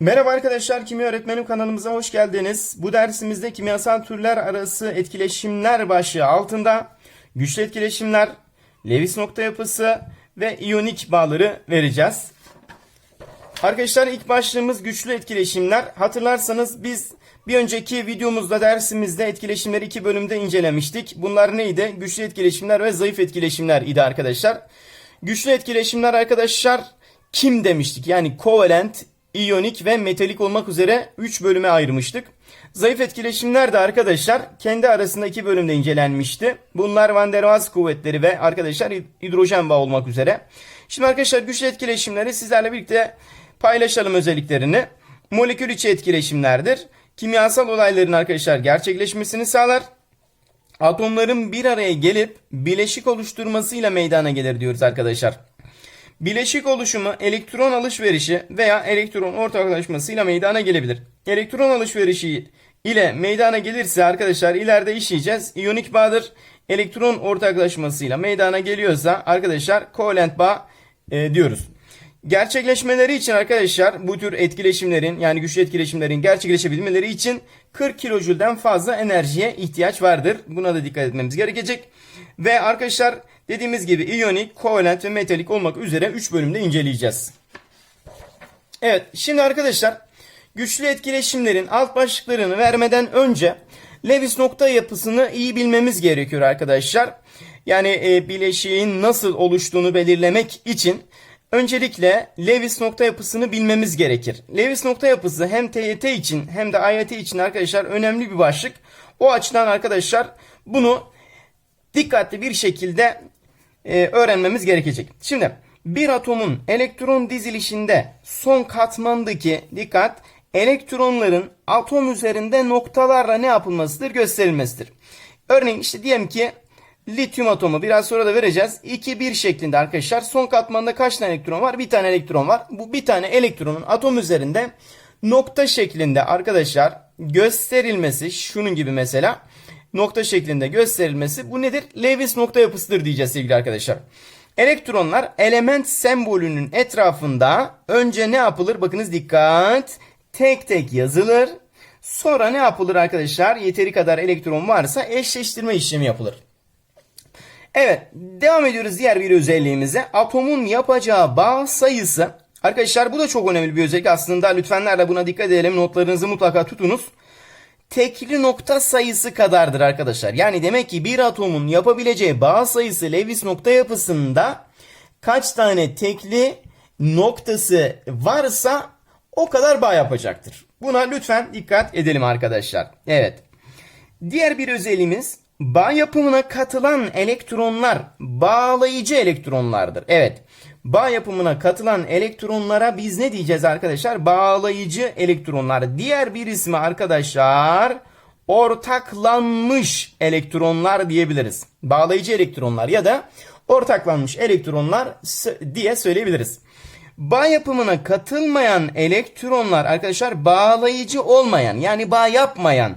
Merhaba arkadaşlar, Kimya Öğretmenim kanalımıza hoş geldiniz. Bu dersimizde kimyasal türler arası etkileşimler başlığı altında güçlü etkileşimler, Lewis nokta yapısı ve iyonik bağları vereceğiz. Arkadaşlar ilk başlığımız güçlü etkileşimler. Hatırlarsanız biz bir önceki videomuzda dersimizde etkileşimleri iki bölümde incelemiştik. Bunlar neydi? Güçlü etkileşimler ve zayıf etkileşimler idi arkadaşlar. Güçlü etkileşimler arkadaşlar kim demiştik? Yani kovalent, iyonik ve metalik olmak üzere 3 bölüme ayırmıştık. Zayıf etkileşimler de arkadaşlar kendi arasında iki bölümde incelenmişti. Bunlar Van der Waals kuvvetleri ve arkadaşlar hidrojen bağı olmak üzere. Şimdi arkadaşlar güçlü etkileşimleri sizlerle birlikte paylaşalım özelliklerini. Molekül içi etkileşimlerdir. Kimyasal olayların arkadaşlar gerçekleşmesini sağlar. Atomların bir araya gelip bileşik oluşturmasıyla meydana gelir diyoruz arkadaşlar. Bileşik oluşumu elektron alışverişi veya elektron ortaklaşmasıyla meydana gelebilir. Elektron alışverişi ile meydana gelirse arkadaşlar ileride işleyeceğiz. İyonik bağdır. Elektron ortaklaşmasıyla meydana geliyorsa arkadaşlar kovalent bağ e, diyoruz. Gerçekleşmeleri için arkadaşlar bu tür etkileşimlerin yani güçlü etkileşimlerin gerçekleşebilmeleri için 40 kilojülden fazla enerjiye ihtiyaç vardır. Buna da dikkat etmemiz gerekecek. Ve arkadaşlar dediğimiz gibi iyonik, kovalent ve metalik olmak üzere 3 bölümde inceleyeceğiz. Evet şimdi arkadaşlar güçlü etkileşimlerin alt başlıklarını vermeden önce Lewis nokta yapısını iyi bilmemiz gerekiyor arkadaşlar. Yani e, bileşiğin nasıl oluştuğunu belirlemek için öncelikle Lewis nokta yapısını bilmemiz gerekir. Lewis nokta yapısı hem TYT için hem de AYT için arkadaşlar önemli bir başlık. O açıdan arkadaşlar bunu dikkatli bir şekilde e, öğrenmemiz gerekecek. Şimdi bir atomun elektron dizilişinde son katmandaki dikkat elektronların atom üzerinde noktalarla ne yapılmasıdır gösterilmesidir. Örneğin işte diyelim ki lityum atomu biraz sonra da vereceğiz. 2-1 şeklinde arkadaşlar son katmanda kaç tane elektron var? Bir tane elektron var. Bu bir tane elektronun atom üzerinde nokta şeklinde arkadaşlar gösterilmesi şunun gibi mesela nokta şeklinde gösterilmesi bu nedir? Lewis nokta yapısıdır diyeceğiz sevgili arkadaşlar. Elektronlar element sembolünün etrafında önce ne yapılır? Bakınız dikkat. Tek tek yazılır. Sonra ne yapılır arkadaşlar? Yeteri kadar elektron varsa eşleştirme işlemi yapılır. Evet devam ediyoruz diğer bir özelliğimize. Atomun yapacağı bağ sayısı. Arkadaşlar bu da çok önemli bir özellik. Aslında lütfenlerle buna dikkat edelim. Notlarınızı mutlaka tutunuz tekli nokta sayısı kadardır arkadaşlar. Yani demek ki bir atomun yapabileceği bağ sayısı Lewis nokta yapısında kaç tane tekli noktası varsa o kadar bağ yapacaktır. Buna lütfen dikkat edelim arkadaşlar. Evet. Diğer bir özelliğimiz bağ yapımına katılan elektronlar bağlayıcı elektronlardır. Evet. Bağ yapımına katılan elektronlara biz ne diyeceğiz arkadaşlar? Bağlayıcı elektronlar. Diğer bir ismi arkadaşlar ortaklanmış elektronlar diyebiliriz. Bağlayıcı elektronlar ya da ortaklanmış elektronlar diye söyleyebiliriz. Bağ yapımına katılmayan elektronlar arkadaşlar bağlayıcı olmayan yani bağ yapmayan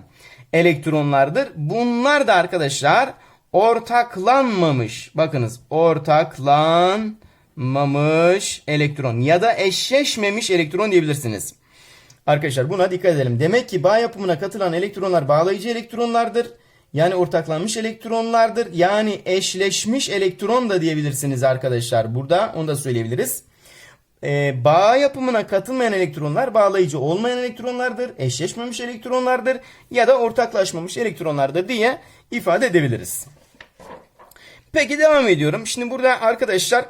elektronlardır. Bunlar da arkadaşlar ortaklanmamış. Bakınız ortaklan mamış elektron ya da eşleşmemiş elektron diyebilirsiniz. Arkadaşlar buna dikkat edelim. Demek ki bağ yapımına katılan elektronlar bağlayıcı elektronlardır. Yani ortaklanmış elektronlardır. Yani eşleşmiş elektron da diyebilirsiniz arkadaşlar. Burada onu da söyleyebiliriz. Ee, bağ yapımına katılmayan elektronlar bağlayıcı olmayan elektronlardır. Eşleşmemiş elektronlardır. Ya da ortaklaşmamış elektronlardır diye ifade edebiliriz. Peki devam ediyorum. Şimdi burada arkadaşlar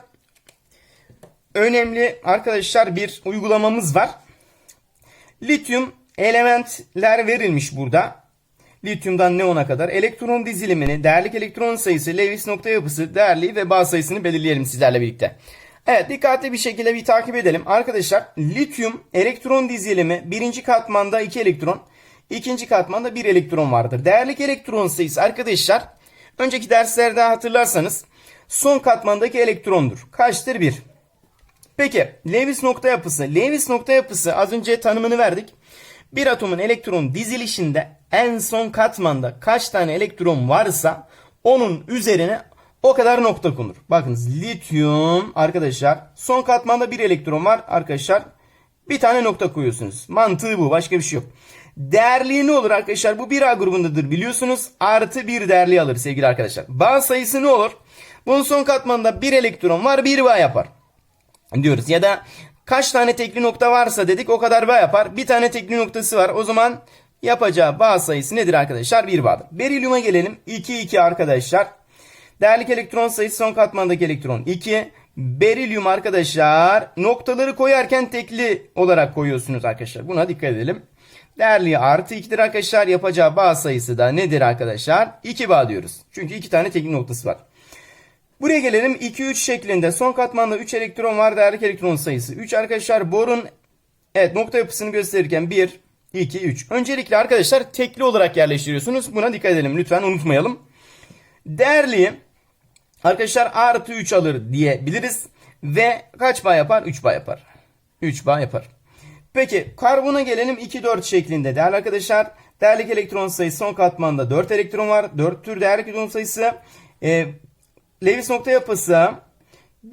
önemli arkadaşlar bir uygulamamız var. Lityum elementler verilmiş burada. Lityumdan neona kadar elektron dizilimini, değerlik elektron sayısı, Lewis nokta yapısı, değerliği ve bağ sayısını belirleyelim sizlerle birlikte. Evet dikkatli bir şekilde bir takip edelim. Arkadaşlar lityum elektron dizilimi birinci katmanda 2 elektron, ikinci katmanda 1 elektron vardır. Değerlik elektron sayısı arkadaşlar önceki derslerde hatırlarsanız son katmandaki elektrondur. Kaçtır? 1. Peki Lewis nokta yapısı. Lewis nokta yapısı az önce tanımını verdik. Bir atomun elektron dizilişinde en son katmanda kaç tane elektron varsa onun üzerine o kadar nokta konur. Bakınız lityum arkadaşlar son katmanda bir elektron var arkadaşlar. Bir tane nokta koyuyorsunuz. Mantığı bu. Başka bir şey yok. Değerliği ne olur arkadaşlar? Bu 1A grubundadır biliyorsunuz. Artı bir değerli alır sevgili arkadaşlar. Bağ sayısı ne olur? Bunun son katmanında bir elektron var. Bir bağ yapar. Diyoruz. Ya da kaç tane tekli nokta varsa dedik o kadar bağ yapar. Bir tane tekli noktası var. O zaman yapacağı bağ sayısı nedir arkadaşlar? Bir bağdır. Berilyuma gelelim. 2 2 arkadaşlar. Değerlik elektron sayısı son katmandaki elektron 2. Berilyum arkadaşlar noktaları koyarken tekli olarak koyuyorsunuz arkadaşlar. Buna dikkat edelim. Değerli artı 2'dir arkadaşlar. Yapacağı bağ sayısı da nedir arkadaşlar? 2 bağ diyoruz. Çünkü 2 tane tekli noktası var. Buraya gelelim. 2-3 şeklinde son katmanda 3 elektron var. Değerlik elektron sayısı 3 arkadaşlar. Borun evet nokta yapısını gösterirken 1, 2, 3. Öncelikle arkadaşlar tekli olarak yerleştiriyorsunuz. Buna dikkat edelim. Lütfen unutmayalım. Değerli arkadaşlar artı 3 alır diyebiliriz. Ve kaç bağ yapar? 3 bağ yapar. 3 bağ yapar. Peki karbona gelelim 2-4 şeklinde. Değerli arkadaşlar değerlik elektron sayısı son katmanda 4 elektron var. 4 tür değerlik elektron sayısı. E, Lewis nokta yapısı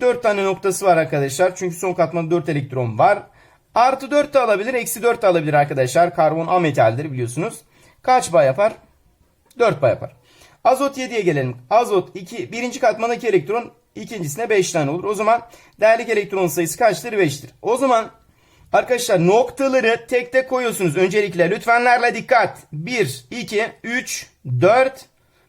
4 tane noktası var arkadaşlar. Çünkü son katmanda 4 elektron var. Artı 4 de alabilir, eksi 4 de alabilir arkadaşlar. Karbon ametaldir biliyorsunuz. Kaç bağ yapar? 4 bağ yapar. Azot 7'ye gelelim. Azot 2, birinci katmanda 2 elektron, ikincisine 5 tane olur. O zaman değerlik elektron sayısı kaçtır? 5'tir. O zaman arkadaşlar noktaları tek tek koyuyorsunuz. Öncelikle lütfenlerle dikkat. 1, 2, 3, 4,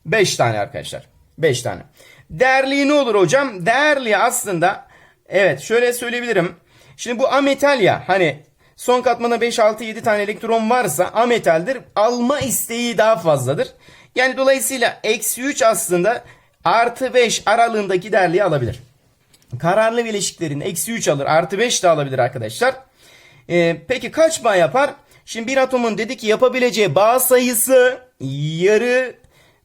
5 tane arkadaşlar. 5 tane. Değerliği ne olur hocam? Değerli aslında evet şöyle söyleyebilirim. Şimdi bu ametal ya hani son katmanda 5, 6, 7 tane elektron varsa ametaldir. Alma isteği daha fazladır. Yani dolayısıyla eksi 3 aslında artı 5 aralığındaki değerliği alabilir. Kararlı bileşiklerin eksi 3 alır artı 5 de alabilir arkadaşlar. Ee, peki kaç bağ yapar? Şimdi bir atomun dedi ki yapabileceği bağ sayısı yarı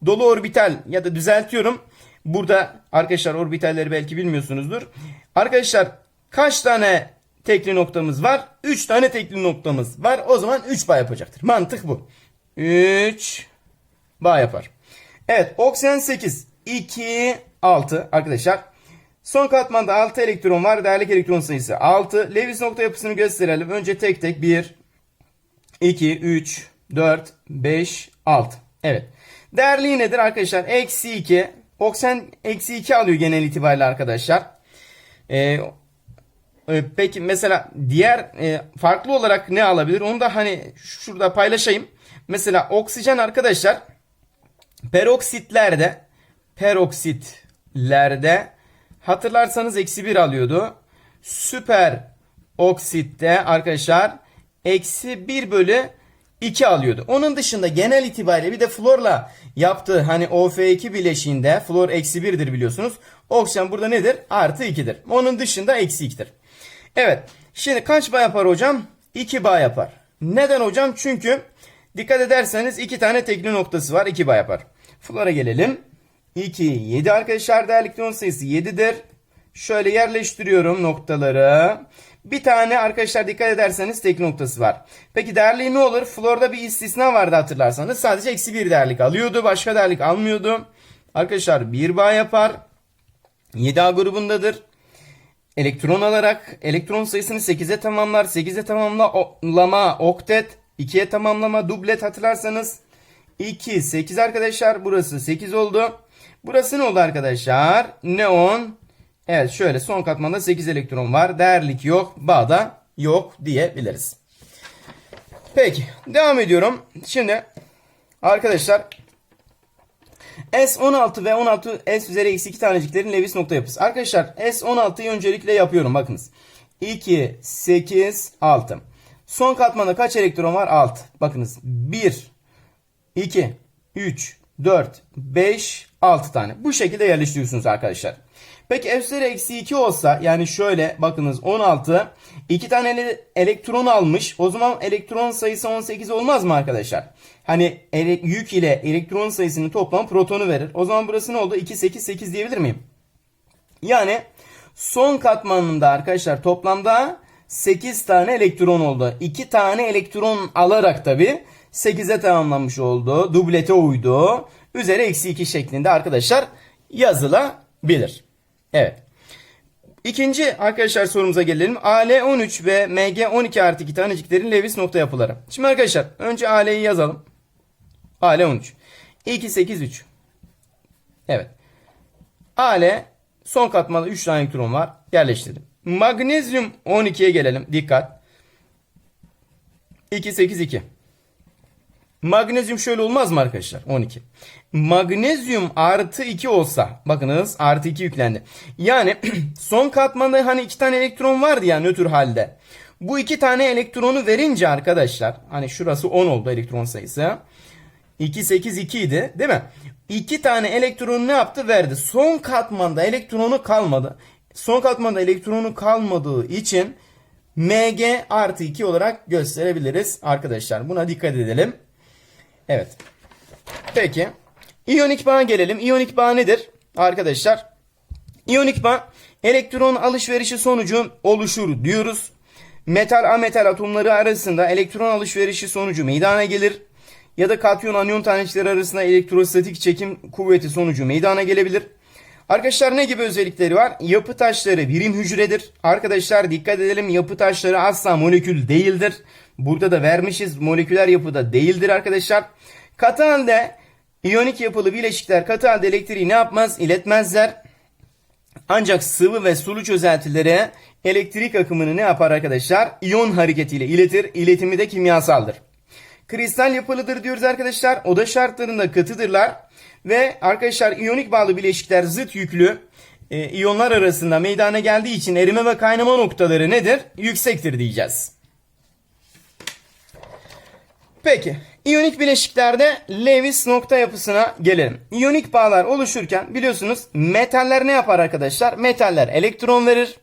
dolu orbital ya da düzeltiyorum. Burada arkadaşlar orbitalleri belki bilmiyorsunuzdur. Arkadaşlar kaç tane tekli noktamız var? 3 tane tekli noktamız var. O zaman 3 bağ yapacaktır. Mantık bu. 3 bağ yapar. Evet oksijen 8. 2, 6 arkadaşlar. Son katmanda 6 elektron var. Değerlik elektron sayısı 6. Lewis nokta yapısını gösterelim. Önce tek tek 1, 2, 3, 4, 5, 6. Evet. Değerliği nedir arkadaşlar? Eksi 2. Oksijen eksi 2 alıyor genel itibariyle arkadaşlar. Ee, e, peki mesela diğer e, farklı olarak ne alabilir? Onu da hani şurada paylaşayım. Mesela oksijen arkadaşlar peroksitlerde peroksitlerde hatırlarsanız eksi 1 alıyordu. Süper oksitte arkadaşlar eksi 1 bölü 2 alıyordu. Onun dışında genel itibariyle bir de florla yaptığı hani OF2 bileşiğinde flor eksi 1'dir biliyorsunuz. Oksijen burada nedir? Artı 2'dir. Onun dışında eksi 2'dir. Evet. Şimdi kaç bağ yapar hocam? 2 bağ yapar. Neden hocam? Çünkü dikkat ederseniz 2 tane tekli noktası var. 2 bağ yapar. Flora gelelim. 2, 7 arkadaşlar değerli sayısı 7'dir. Şöyle yerleştiriyorum noktaları. Bir tane arkadaşlar dikkat ederseniz tek noktası var. Peki değerliği ne olur? Florda bir istisna vardı hatırlarsanız. Sadece eksi bir değerlik alıyordu. Başka değerlik almıyordu. Arkadaşlar bir bağ yapar. 7A grubundadır. Elektron alarak elektron sayısını 8'e tamamlar. 8'e tamamlama oktet. 2'ye tamamlama dublet hatırlarsanız. 2, 8 arkadaşlar. Burası 8 oldu. Burası ne oldu arkadaşlar? Neon. Evet şöyle son katmanda 8 elektron var. Değerlik yok. Bağda yok diyebiliriz. Peki devam ediyorum. Şimdi arkadaşlar S16 ve 16 S üzeri eksi 2 taneciklerin Lewis nokta yapısı. Arkadaşlar S16'yı öncelikle yapıyorum. Bakınız. 2, 8, 6. Son katmanda kaç elektron var? 6. Bakınız. 1, 2, 3, 4, 5, 6 tane. Bu şekilde yerleştiriyorsunuz arkadaşlar. Peki f üzeri eksi 2 olsa yani şöyle bakınız 16 2 tane ele- elektron almış. O zaman elektron sayısı 18 olmaz mı arkadaşlar? Hani yük ile elektron sayısının toplam protonu verir. O zaman burası ne oldu? 2 8 8 diyebilir miyim? Yani son katmanında arkadaşlar toplamda 8 tane elektron oldu. 2 tane elektron alarak tabi 8'e tamamlanmış oldu. Dublete uydu. Üzeri eksi 2 şeklinde arkadaşlar yazılabilir. Evet. İkinci arkadaşlar sorumuza gelelim. AL13 ve MG12 artı 2 taneciklerin Lewis nokta yapıları. Şimdi arkadaşlar önce AL'yi yazalım. AL13. 2, 8, 3. Evet. AL son katmanda 3 tane elektron var. Yerleştirdim. Magnezyum 12'ye gelelim. Dikkat. 2, 8, 2. Magnezyum şöyle olmaz mı arkadaşlar? 12. Magnezyum artı 2 olsa bakınız artı 2 yüklendi. Yani son katmanda hani iki tane elektron vardı ya nötr halde. Bu iki tane elektronu verince arkadaşlar hani şurası 10 oldu elektron sayısı. 2 8 2 idi değil mi? İki tane elektronu ne yaptı? Verdi. Son katmanda elektronu kalmadı. Son katmanda elektronu kalmadığı için Mg artı 2 olarak gösterebiliriz arkadaşlar. Buna dikkat edelim. Evet. Peki. İyonik bağa gelelim. İyonik bağ nedir? Arkadaşlar. İyonik bağ elektron alışverişi sonucu oluşur diyoruz. Metal ametal atomları arasında elektron alışverişi sonucu meydana gelir. Ya da katyon anyon tanecikleri arasında elektrostatik çekim kuvveti sonucu meydana gelebilir. Arkadaşlar ne gibi özellikleri var? Yapı taşları birim hücredir. Arkadaşlar dikkat edelim yapı taşları asla molekül değildir. Burada da vermişiz moleküler yapıda değildir arkadaşlar. Katı halde iyonik yapılı bileşikler katı halde elektriği ne yapmaz? İletmezler. Ancak sıvı ve sulu çözeltilere elektrik akımını ne yapar arkadaşlar? İyon hareketiyle iletir. İletimi de kimyasaldır. Kristal yapılıdır diyoruz arkadaşlar. Oda şartlarında katıdırlar. Ve arkadaşlar iyonik bağlı bileşikler zıt yüklü e, iyonlar arasında meydana geldiği için erime ve kaynama noktaları nedir? Yüksektir diyeceğiz. Peki. İyonik bileşiklerde Lewis nokta yapısına gelelim. İyonik bağlar oluşurken biliyorsunuz metaller ne yapar arkadaşlar? Metaller elektron verir.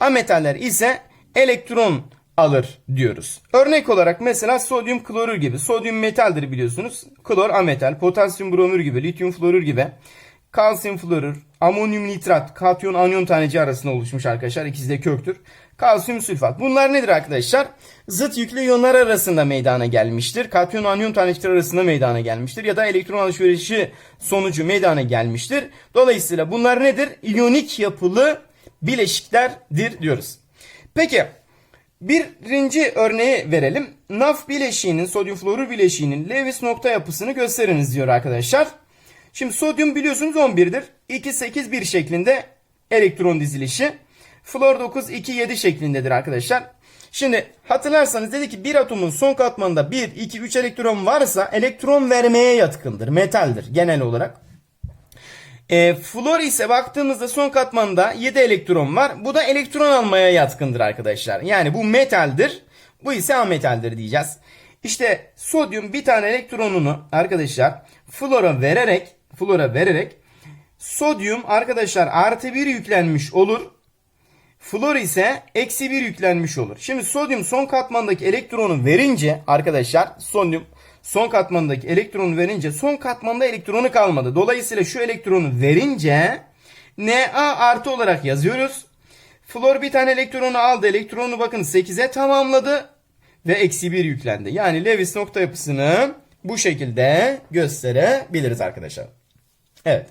Ametaller ise elektron alır diyoruz. Örnek olarak mesela sodyum klorür gibi. Sodyum metaldir biliyorsunuz. Klor ametal, potasyum bromür gibi, lityum florür gibi. Kalsiyum florür, amonyum nitrat, katyon anyon taneci arasında oluşmuş arkadaşlar. İkisi de köktür. Kalsiyum sülfat. Bunlar nedir arkadaşlar? Zıt yüklü iyonlar arasında meydana gelmiştir. Katyon anyon tanecikleri arasında meydana gelmiştir. Ya da elektron alışverişi sonucu meydana gelmiştir. Dolayısıyla bunlar nedir? İyonik yapılı bileşiklerdir diyoruz. Peki Birinci örneği verelim. Naf bileşiğinin, sodyum florür bileşiğinin Lewis nokta yapısını gösteriniz diyor arkadaşlar. Şimdi sodyum biliyorsunuz 11'dir. 2, 8, 1 şeklinde elektron dizilişi. Flor 9, 2, 7 şeklindedir arkadaşlar. Şimdi hatırlarsanız dedi ki bir atomun son katmanında 1, 2, 3 elektron varsa elektron vermeye yatkındır. Metaldir genel olarak. E, flor ise baktığımızda son katmanda 7 elektron var. Bu da elektron almaya yatkındır arkadaşlar. Yani bu metaldir. Bu ise ametaldir diyeceğiz. İşte sodyum bir tane elektronunu arkadaşlar flora vererek flora vererek sodyum arkadaşlar artı 1 yüklenmiş olur. Flor ise eksi 1 yüklenmiş olur. Şimdi sodyum son katmandaki elektronu verince arkadaşlar sodyum son katmandaki elektronu verince son katmanda elektronu kalmadı. Dolayısıyla şu elektronu verince Na artı olarak yazıyoruz. Flor bir tane elektronu aldı. Elektronu bakın 8'e tamamladı. Ve eksi 1 yüklendi. Yani Lewis nokta yapısını bu şekilde gösterebiliriz arkadaşlar. Evet.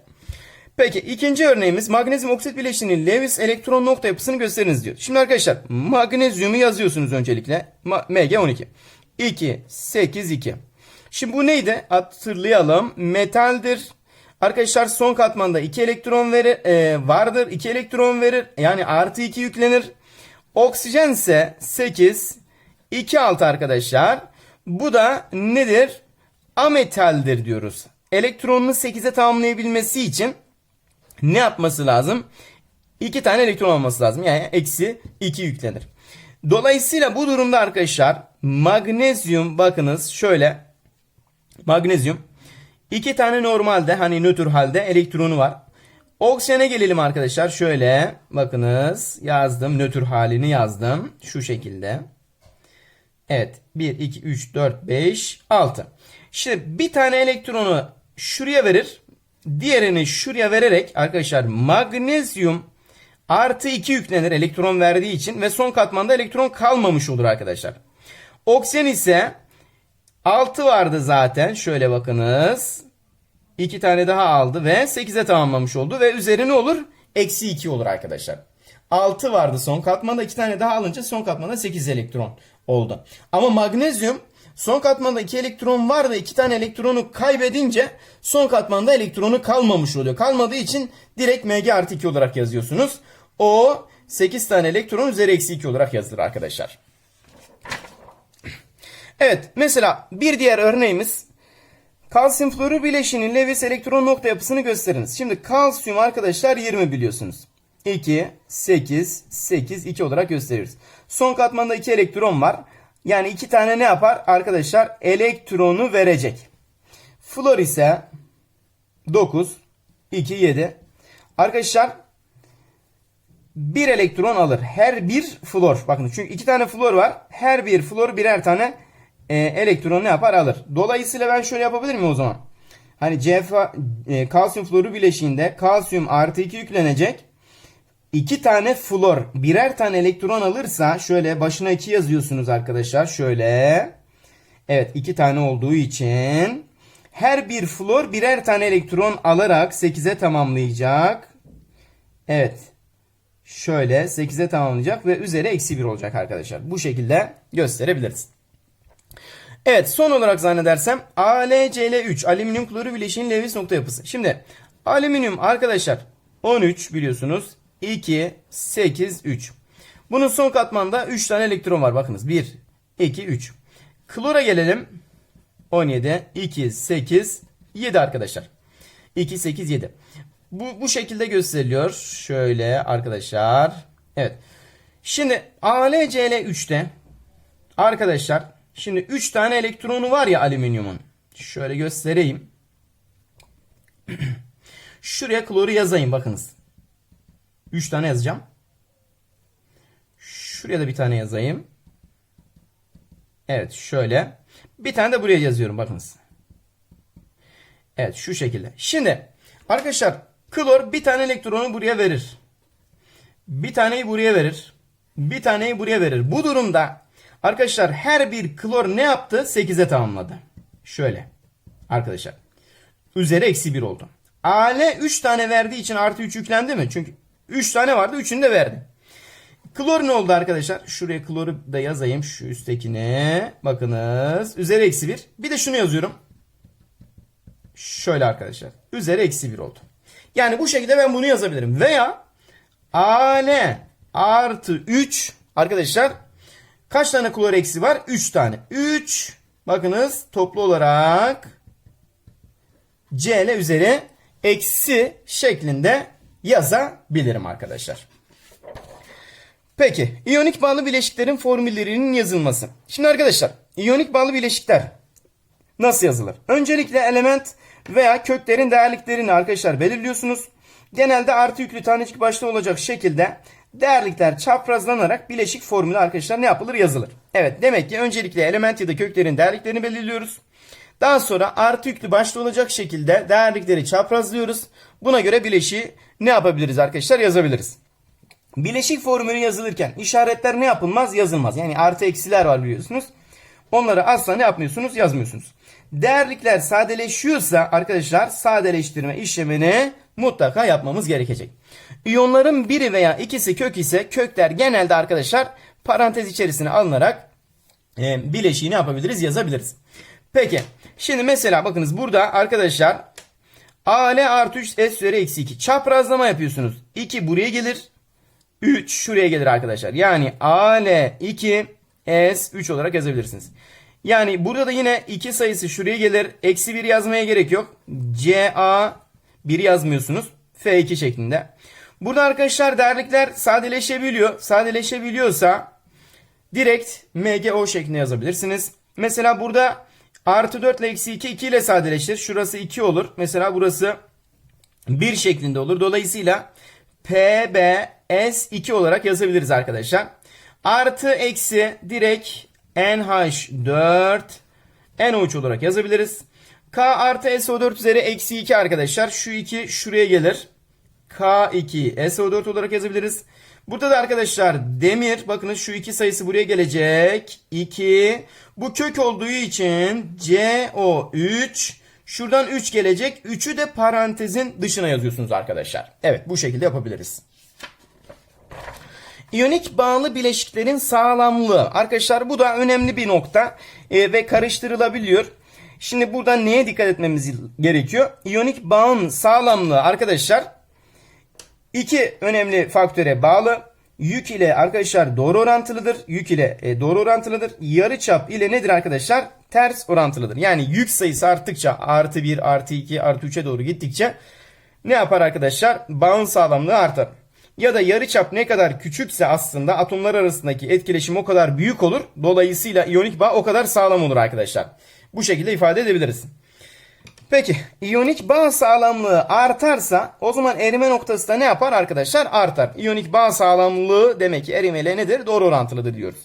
Peki ikinci örneğimiz magnezyum oksit bileşiğinin Lewis elektron nokta yapısını gösteriniz diyor. Şimdi arkadaşlar magnezyumu yazıyorsunuz öncelikle. Mg12. 2, 8, 2. Şimdi bu neydi? Hatırlayalım. Metaldir. Arkadaşlar son katmanda 2 elektron verir, e, vardır. 2 elektron verir. Yani artı 2 yüklenir. Oksijen ise 8, 2 6 arkadaşlar. Bu da nedir? Ametaldir diyoruz. Elektronunu 8'e tamamlayabilmesi için ne yapması lazım? 2 tane elektron olması lazım. Yani eksi 2 yüklenir. Dolayısıyla bu durumda arkadaşlar magnezyum bakınız şöyle magnezyum. iki tane normalde hani nötr halde elektronu var. Oksijene gelelim arkadaşlar. Şöyle bakınız yazdım. Nötr halini yazdım. Şu şekilde. Evet. 1, 2, 3, 4, 5, 6. Şimdi bir tane elektronu şuraya verir. Diğerini şuraya vererek arkadaşlar magnezyum artı 2 yüklenir elektron verdiği için ve son katmanda elektron kalmamış olur arkadaşlar. Oksijen ise 6 vardı zaten. Şöyle bakınız. 2 tane daha aldı ve 8'e tamamlamış oldu. Ve üzeri ne olur? Eksi 2 olur arkadaşlar. 6 vardı son katmanda. 2 tane daha alınca son katmanda 8 elektron oldu. Ama magnezyum son katmanda 2 elektron var ve 2 tane elektronu kaybedince son katmanda elektronu kalmamış oluyor. Kalmadığı için direkt Mg artı 2 olarak yazıyorsunuz. O 8 tane elektron üzeri eksi 2 olarak yazılır arkadaşlar. Evet mesela bir diğer örneğimiz kalsiyum florür bileşiğinin Lewis elektron nokta yapısını gösteriniz. Şimdi kalsiyum arkadaşlar 20 biliyorsunuz. 2, 8, 8, 2 olarak gösteriyoruz. Son katmanda 2 elektron var. Yani 2 tane ne yapar? Arkadaşlar elektronu verecek. Flor ise 9, 2, 7. Arkadaşlar bir elektron alır. Her bir flor. Bakın çünkü iki tane flor var. Her bir flor birer tane e, elektron ne yapar alır. Dolayısıyla ben şöyle yapabilir miyim o zaman? Hani CF, e, kalsiyum floru bileşiğinde kalsiyum artı 2 yüklenecek. İki tane flor birer tane elektron alırsa şöyle başına 2 yazıyorsunuz arkadaşlar. Şöyle. Evet iki tane olduğu için her bir flor birer tane elektron alarak 8'e tamamlayacak. Evet. Şöyle 8'e tamamlayacak ve üzeri eksi 1 olacak arkadaşlar. Bu şekilde gösterebiliriz. Evet son olarak zannedersem AlCl3 alüminyum klorür bileşiğinin Lewis nokta yapısı. Şimdi alüminyum arkadaşlar 13 biliyorsunuz 2 8 3. Bunun son katmanda 3 tane elektron var bakınız 1 2 3. Klora gelelim 17 2 8 7 arkadaşlar. 2 8 7. Bu bu şekilde gösteriliyor. Şöyle arkadaşlar. Evet. Şimdi AlCl3'te arkadaşlar Şimdi 3 tane elektronu var ya alüminyumun. Şöyle göstereyim. Şuraya kloru yazayım bakınız. 3 tane yazacağım. Şuraya da bir tane yazayım. Evet şöyle. Bir tane de buraya yazıyorum bakınız. Evet şu şekilde. Şimdi arkadaşlar klor bir tane elektronu buraya verir. Bir taneyi buraya verir. Bir taneyi buraya verir. Bu durumda Arkadaşlar her bir klor ne yaptı? 8'e tamamladı. Şöyle. Arkadaşlar. Üzeri eksi 1 oldu. Ale 3 tane verdiği için artı 3 yüklendi mi? Çünkü 3 tane vardı 3'ünü de verdi. Klor ne oldu arkadaşlar? Şuraya kloru da yazayım. Şu üsttekine. Bakınız. Üzeri eksi 1. Bir de şunu yazıyorum. Şöyle arkadaşlar. Üzeri eksi 1 oldu. Yani bu şekilde ben bunu yazabilirim. Veya Ale artı 3 arkadaşlar Kaç tane klor eksi var? 3 tane. 3 bakınız toplu olarak Cl üzeri eksi şeklinde yazabilirim arkadaşlar. Peki iyonik bağlı bileşiklerin formüllerinin yazılması. Şimdi arkadaşlar iyonik bağlı bileşikler nasıl yazılır? Öncelikle element veya köklerin değerliklerini arkadaşlar belirliyorsunuz. Genelde artı yüklü tanecik başta olacak şekilde değerlikler çaprazlanarak bileşik formülü arkadaşlar ne yapılır yazılır. Evet demek ki öncelikle element ya da köklerin değerliklerini belirliyoruz. Daha sonra artı yüklü başta olacak şekilde değerlikleri çaprazlıyoruz. Buna göre bileşiği ne yapabiliriz arkadaşlar yazabiliriz. Bileşik formülü yazılırken işaretler ne yapılmaz yazılmaz. Yani artı eksiler var biliyorsunuz. Onları asla ne yapmıyorsunuz yazmıyorsunuz. Değerlikler sadeleşiyorsa arkadaşlar sadeleştirme işlemini mutlaka yapmamız gerekecek. İyonların biri veya ikisi kök ise kökler genelde arkadaşlar parantez içerisine alınarak e, bileşiği ne yapabiliriz yazabiliriz. Peki şimdi mesela bakınız burada arkadaşlar AL artı 3 S üzeri eksi 2 çaprazlama yapıyorsunuz. 2 buraya gelir. 3 şuraya gelir arkadaşlar. Yani AL 2 S 3 olarak yazabilirsiniz. Yani burada da yine 2 sayısı şuraya gelir. Eksi 1 yazmaya gerek yok. CA 1 yazmıyorsunuz. F2 şeklinde. Burada arkadaşlar değerlikler sadeleşebiliyor. Sadeleşebiliyorsa direkt MGO şeklinde yazabilirsiniz. Mesela burada artı 4 ile eksi 2 2 ile sadeleşir. Şurası 2 olur. Mesela burası 1 şeklinde olur. Dolayısıyla PBS2 olarak yazabiliriz arkadaşlar. Artı eksi direkt NH4 NO3 olarak yazabiliriz. K artı SO4 üzeri eksi 2 arkadaşlar. Şu 2 şuraya gelir. K2 SO4 olarak yazabiliriz. Burada da arkadaşlar demir bakınız şu iki sayısı buraya gelecek. 2 bu kök olduğu için CO3 şuradan 3 gelecek. 3'ü de parantezin dışına yazıyorsunuz arkadaşlar. Evet bu şekilde yapabiliriz. İyonik bağlı bileşiklerin sağlamlığı. Arkadaşlar bu da önemli bir nokta e, ve karıştırılabiliyor. Şimdi burada neye dikkat etmemiz gerekiyor? İyonik bağın sağlamlığı arkadaşlar iki önemli faktöre bağlı. Yük ile arkadaşlar doğru orantılıdır. Yük ile e, doğru orantılıdır. Yarı çap ile nedir arkadaşlar? Ters orantılıdır. Yani yük sayısı arttıkça artı 1, artı 2, artı 3'e doğru gittikçe ne yapar arkadaşlar? Bağın sağlamlığı artar. Ya da yarıçap ne kadar küçükse aslında atomlar arasındaki etkileşim o kadar büyük olur. Dolayısıyla iyonik bağ o kadar sağlam olur arkadaşlar. Bu şekilde ifade edebiliriz. Peki iyonik bağ sağlamlığı artarsa o zaman erime noktası da ne yapar arkadaşlar? Artar. İyonik bağ sağlamlığı demek ki erimeyle nedir? Doğru orantılıdır diyoruz.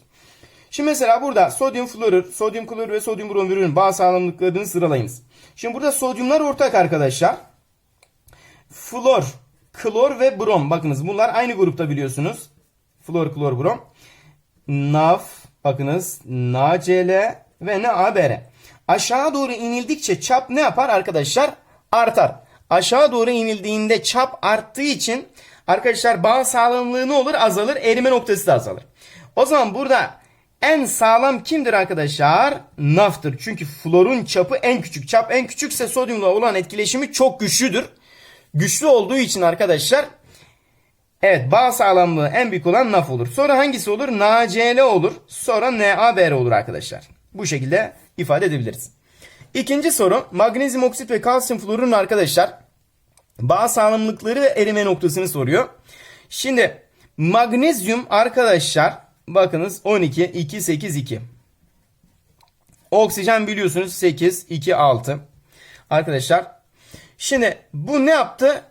Şimdi mesela burada sodyum florür, sodyum klorür ve sodyum bromürün bağ sağlamlıklarını sıralayınız. Şimdi burada sodyumlar ortak arkadaşlar. Flor, klor ve brom. Bakınız bunlar aynı grupta biliyorsunuz. Flor, klor, brom. NaF, bakınız NaCl ve NaBr. Aşağı doğru inildikçe çap ne yapar arkadaşlar? Artar. Aşağı doğru inildiğinde çap arttığı için arkadaşlar bağ sağlamlığı ne olur? Azalır. Erime noktası da azalır. O zaman burada en sağlam kimdir arkadaşlar? NAF'tır. Çünkü florun çapı en küçük. Çap en küçükse sodyumla olan etkileşimi çok güçlüdür. Güçlü olduğu için arkadaşlar Evet bağ sağlamlığı en büyük olan NAF olur. Sonra hangisi olur? NaCl olur. Sonra NaBr olur arkadaşlar. Bu şekilde ifade edebiliriz. İkinci soru magnezyum oksit ve kalsiyum florun arkadaşlar bağ sağlamlıkları ve erime noktasını soruyor. Şimdi magnezyum arkadaşlar bakınız 12 2 8 2. Oksijen biliyorsunuz 8 2 6. Arkadaşlar şimdi bu ne yaptı?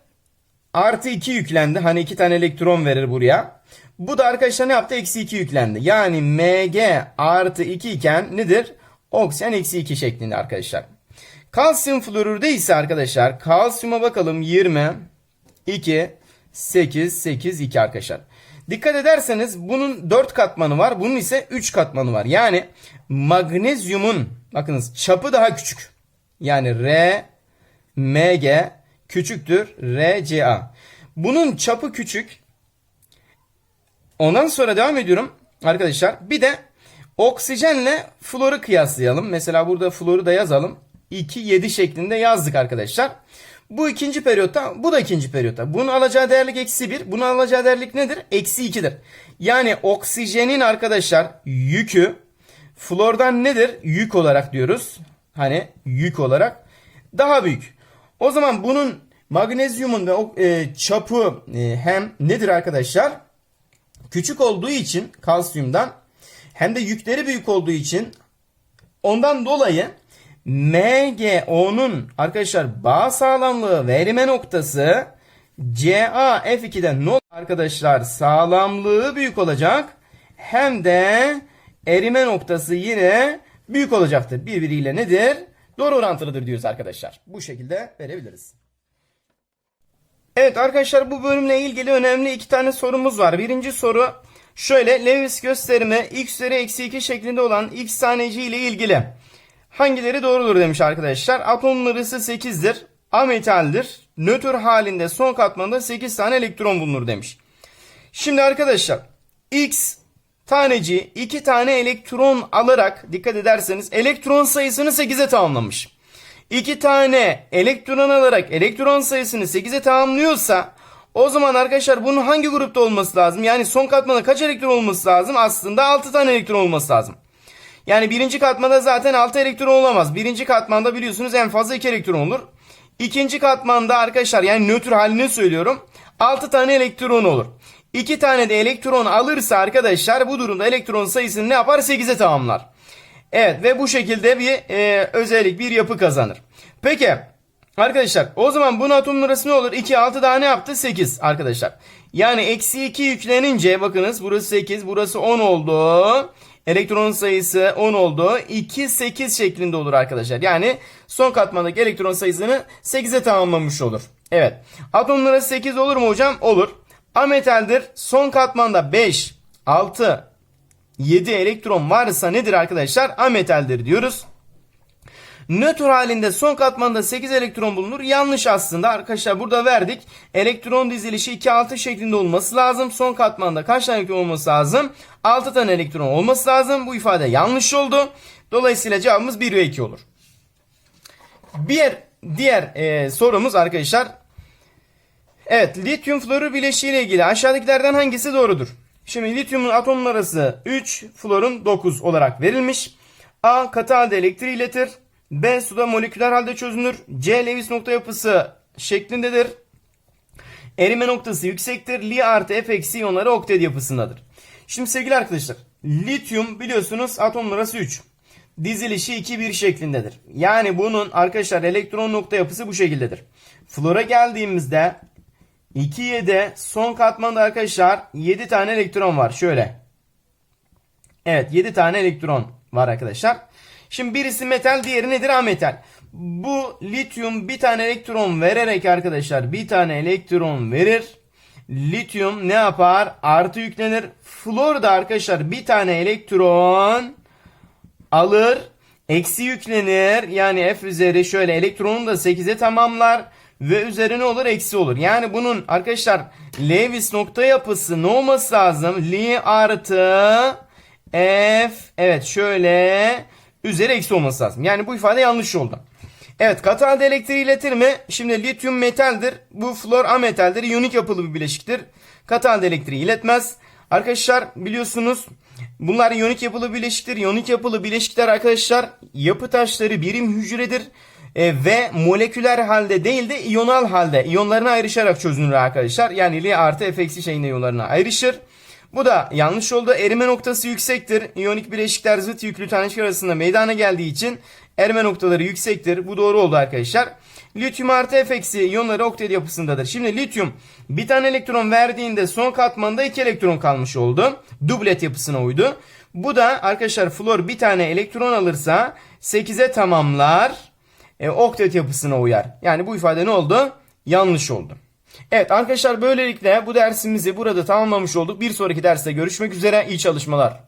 Artı 2 yüklendi. Hani 2 tane elektron verir buraya. Bu da arkadaşlar ne yaptı? Eksi 2 yüklendi. Yani Mg artı 2 iken nedir? Oksijen eksi 2 şeklinde arkadaşlar. Kalsiyum florürde ise arkadaşlar kalsiyuma bakalım 20 2 8 8 2 arkadaşlar. Dikkat ederseniz bunun 4 katmanı var. Bunun ise 3 katmanı var. Yani magnezyumun bakınız çapı daha küçük. Yani R Mg küçüktür RCa. Bunun çapı küçük. Ondan sonra devam ediyorum arkadaşlar. Bir de oksijenle floru kıyaslayalım. Mesela burada floru da yazalım. 2 7 şeklinde yazdık arkadaşlar. Bu ikinci periyotta, bu da ikinci periyotta. Bunun alacağı değerlik eksi 1. Bunun alacağı değerlik nedir? Eksi 2'dir. Yani oksijenin arkadaşlar yükü flordan nedir? Yük olarak diyoruz. Hani yük olarak daha büyük. O zaman bunun magnezyumun da e, çapı e, hem nedir arkadaşlar? Küçük olduğu için kalsiyumdan hem de yükleri büyük olduğu için ondan dolayı MgO'nun arkadaşlar bağ sağlamlığı ve erime noktası CaF2'den ne arkadaşlar sağlamlığı büyük olacak hem de erime noktası yine büyük olacaktır. Birbiriyle nedir? Doğru orantılıdır diyoruz arkadaşlar. Bu şekilde verebiliriz. Evet arkadaşlar bu bölümle ilgili önemli iki tane sorumuz var. Birinci soru şöyle Lewis gösterimi x üzeri eksi 2 şeklinde olan x taneci ile ilgili. Hangileri doğrudur demiş arkadaşlar. Atom numarası 8'dir. Ametaldir. Nötr halinde son katmanda 8 tane elektron bulunur demiş. Şimdi arkadaşlar x taneci 2 tane elektron alarak dikkat ederseniz elektron sayısını 8'e tamamlamış. 2 tane elektron alarak elektron sayısını 8'e tamamlıyorsa o zaman arkadaşlar bunun hangi grupta olması lazım? Yani son katmanda kaç elektron olması lazım? Aslında 6 tane elektron olması lazım. Yani birinci katmanda zaten 6 elektron olamaz. Birinci katmanda biliyorsunuz en fazla 2 elektron olur. İkinci katmanda arkadaşlar yani nötr halini söylüyorum. 6 tane elektron olur. 2 tane de elektron alırsa arkadaşlar bu durumda elektron sayısını ne yapar? 8'e tamamlar. Evet ve bu şekilde bir e, özellik bir yapı kazanır. Peki arkadaşlar o zaman bunun atom numarası ne olur? 2 6 daha ne yaptı? 8 arkadaşlar. Yani eksi 2 yüklenince bakınız burası 8 burası 10 oldu. Elektron sayısı 10 oldu. 2 8 şeklinde olur arkadaşlar. Yani son katmandaki elektron sayısını 8'e tamamlamış olur. Evet. Atom numarası 8 olur mu hocam? Olur. Ametaldir. Son katmanda 5, 6, 7 elektron varsa nedir arkadaşlar? Ametaldir diyoruz. Nötr halinde son katmanda 8 elektron bulunur. Yanlış aslında arkadaşlar burada verdik. Elektron dizilişi 2 6 şeklinde olması lazım. Son katmanda kaç tane elektron olması lazım? 6 tane elektron olması lazım. Bu ifade yanlış oldu. Dolayısıyla cevabımız 1 ve 2 olur. Bir diğer e, sorumuz arkadaşlar. Evet, lityum florür bileşiği ile ilgili aşağıdakilerden hangisi doğrudur? Şimdi lityumun atom numarası 3, florun 9 olarak verilmiş. A katı halde elektriği iletir. B suda moleküler halde çözünür. C Lewis nokta yapısı şeklindedir. Erime noktası yüksektir. Li artı F eksi iyonları oktet yapısındadır. Şimdi sevgili arkadaşlar, lityum biliyorsunuz atom numarası 3. Dizilişi 2-1 şeklindedir. Yani bunun arkadaşlar elektron nokta yapısı bu şekildedir. Flora geldiğimizde 2'ye son katmanda arkadaşlar 7 tane elektron var. Şöyle. Evet 7 tane elektron var arkadaşlar. Şimdi birisi metal diğeri nedir? Ametal. Bu lityum bir tane elektron vererek arkadaşlar bir tane elektron verir. Lityum ne yapar? Artı yüklenir. Flor da arkadaşlar bir tane elektron alır. Eksi yüklenir. Yani F üzeri şöyle elektronunu da 8'e tamamlar. Ve üzerine olur eksi olur. Yani bunun arkadaşlar Lewis nokta yapısı ne olması lazım? Li artı F evet şöyle üzeri eksi olması lazım. Yani bu ifade yanlış oldu. Evet katı halde elektriği iletir mi? Şimdi lityum metaldir. Bu flor ametaldir. İyonik yapılı bir bileşiktir. Katı halde elektriği iletmez. Arkadaşlar biliyorsunuz bunlar iyonik yapılı bileşiktir. İyonik yapılı bileşikler arkadaşlar yapı taşları birim hücredir. E, ve moleküler halde değil de iyonal halde iyonlarına ayrışarak çözünür arkadaşlar. Yani Li artı F şeyinde iyonlarına ayrışır. Bu da yanlış oldu. Erime noktası yüksektir. İyonik bileşikler zıt yüklü tanecik arasında meydana geldiği için erime noktaları yüksektir. Bu doğru oldu arkadaşlar. Lityum artı F iyonları oktet yapısındadır. Şimdi lityum bir tane elektron verdiğinde son katmanda iki elektron kalmış oldu. Dublet yapısına uydu. Bu da arkadaşlar flor bir tane elektron alırsa 8'e tamamlar. E, oktet yapısına uyar. Yani bu ifade ne oldu? Yanlış oldu. Evet arkadaşlar böylelikle bu dersimizi burada tamamlamış olduk. Bir sonraki derste görüşmek üzere. İyi çalışmalar.